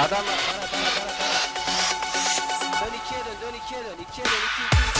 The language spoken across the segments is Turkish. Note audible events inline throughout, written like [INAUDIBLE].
Adam var para para para para. Dön ikiye dön dön ikiye dön ikiye dön iki iki.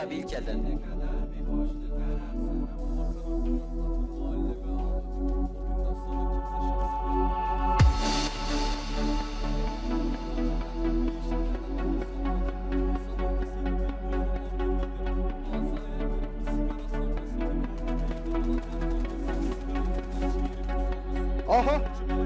İkiye ağlar. gidelim. Suat abi ilk elden. Aha! Aha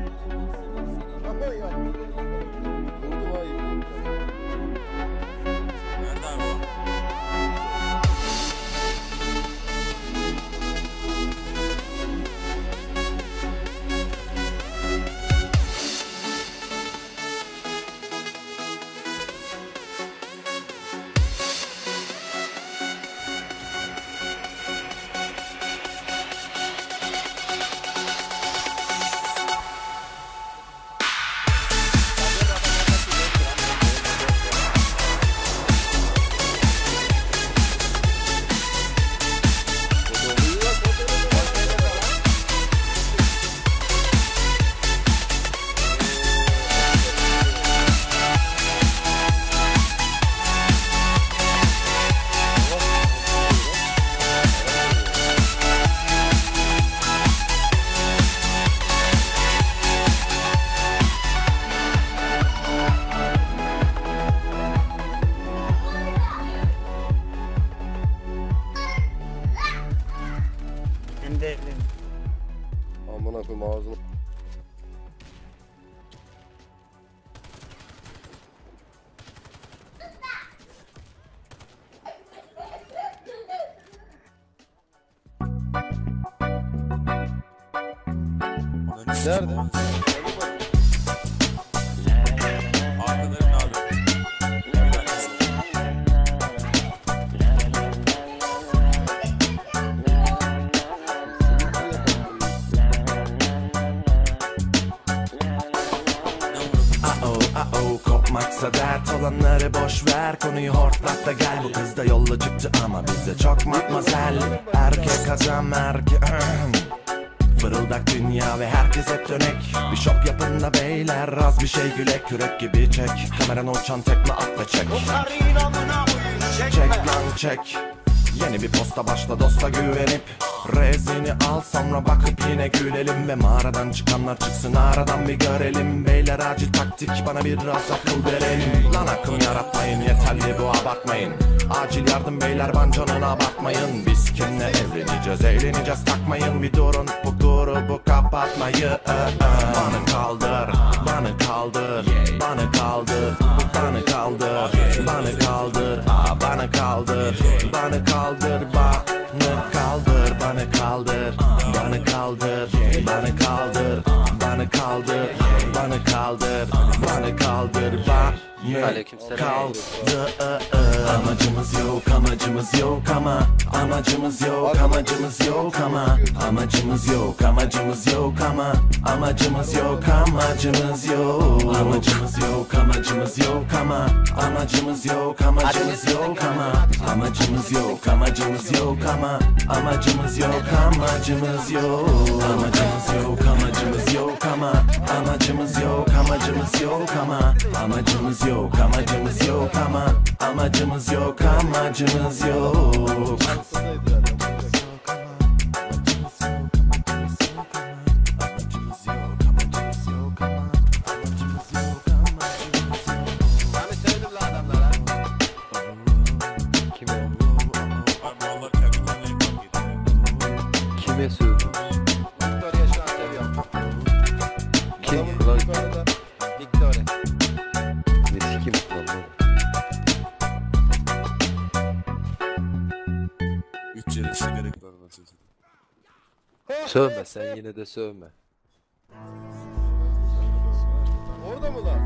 Hem de evlen. Amına koyayım ağzını. Nerede? Uh-oh kopmaksa dert olanları boş ver. Konuyu hortlat da gel. Bu kız da yolla çıktı ama bize çok matmazel. Erkek adam erkek [CLEARS THROAT] Fırıldak dünya ve herkes hep dönek. Bir şop yapın da beyler az bir şey gülek Kürek gibi çek. Kameran uçan tekme atla çek. Çek lan çek Yeni bir posta başla dosta güvenip Rezini al sonra bakıp yine gülelim Ve mağaradan çıkanlar çıksın. Aradan bir görelim. Beyler acil taktik bana biraz akıl verin. Lan akım yaratmayın yeterli bu abartmayın. Acil yardım beyler bancanına bakmayın. Biz kimle evleneceğiz eğleneceğiz takmayın. Bir durun bu grubu kapatmayı Bana kaldır bana kaldır Bana kaldır bana kaldır Bana kaldır Bana kaldır Bana kaldır Bana kaldır Bana Aleykümselam. kaldır. Amacımız yok amacımız yok ama Amacımız yok amacımız yok ama Amacımız yok amacımız yok ama Amacımız yok amacımız yok. Amacımız yok amacımız yok ama Amacımız yok amacımız yok ama Amacımız yok amacımız yok ama Amacımız yok amacımız yok. Amacımız yok amacımız yok ama Amacımız yok amacımız yok ama. Amacımız yok amacımız yok ama. Amacımız yok amacımız yok Sövme sen yine de sövme. Orada mı lan?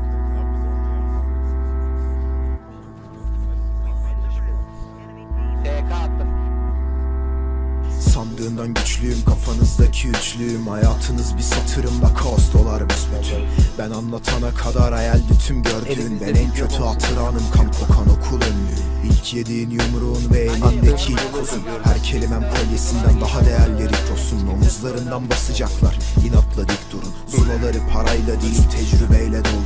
TK attım. Sandığından güçlüyüm kafanızdaki üçlüyüm Hayatınız bir satırımda kaos dolar büsbütün Ben anlatana kadar hayaldi tüm gördüğün. Ben en kötü hatıranım kan kokan okul önlüğüm İlk yediğin yumruğun ve elindeki ilk kozun Her kelimem kolyesinden daha değerli rikrosun Omuzlarından basacaklar inatla dik durun. Zulaları parayla değil tecrübeyle Çünkü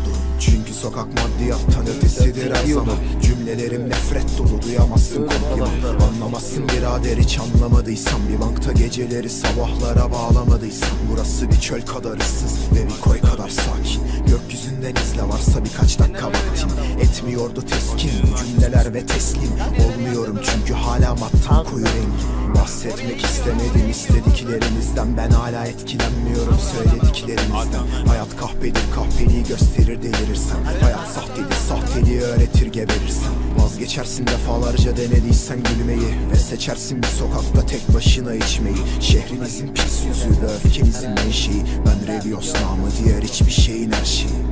sokak maddiyattan ötesidir her zaman Cümlelerim nefret dolu duyamazsın kompliman Anlamazsın birader hiç anlamadıysan Bir bankta geceleri sabahlara bağlamadıysam Burası bir çöl kadar ıssız ve bir koy kadar sakin Gökyüzünden izle varsa birkaç dakika vaktim. Etmiyordu teskin bu cümleler ve teslim. Olmuyorum çünkü hala mattan koyu rengi Bahsetmek istemedim istediklerinizden Ben hala etkilenmiyorum söylediklerinizden Hayat kahpedir kahpeliği gösterir delirirsen. Hayat sahtedir sahteliği öğretir geberirsen. Vazgeçersin defalarca denediysen gülmeyi Ve seçersin bir sokakta tek başına içmeyi. Şehrinizin pis yüzü ve öfkenizin menşei. Ben Revios namı diğer hiçbir şeyin her şeyi